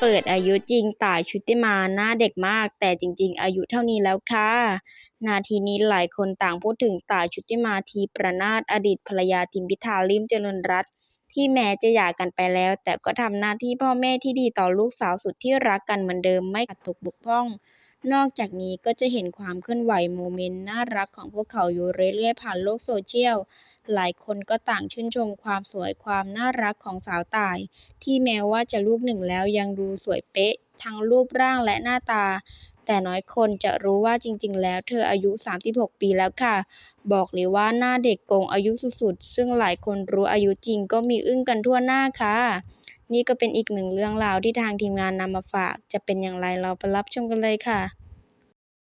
เปิดอายุจริงต่ายชุติมาหน้าเด็กมาก แต่จริง ๆ อายุเท่านี้แล้วค่ะ นาทีนี้หลายคนต่างพูดถึงต่ายชุติมาทีประนาตอดีตภรรยาทิมพิธาลิมเจริญรัตน์ที่แม้จะหย่ากันไปแล้ว แต่ก็ทำหน้าที่พ่อแม่ที่ดีต่อลูกสาวสุดที่รักกันเหมือนเดิมไม่ขาดตกบกพร่อง นอกจากนี้ก็จะเห็นความเคลื่อนไหวโมเมนต์น่ารักของพวกเขาอยู่เรื่อย ๆ ผ่านโลกโซเชียล หลายคนก็ต่างชื่นชมความสวยความน่ารักของสาวต่าย ที่แม้ว่าจะลูกหนึ่งแล้วยังดูสวยเป๊ะ ทั้งรูปร่างและหน้าตา แต่น้อยคนจะรู้ว่าจริง ๆ แล้วเธออายุ 36 ปีแล้วค่ะ บอกเลยว่าหน้าเด็กโกงอายุสุด ๆ ซึ่งหลายคนรู้อายุจริงก็มีอึ้งกันทั่วหน้าค่ะ นี่ก็เป็นอีกหนึ่งเรื่องราวที่ทางทีมงานนำมาฝาก จะเป็นอย่างไรเราไปรับชมกันเลยค่ะ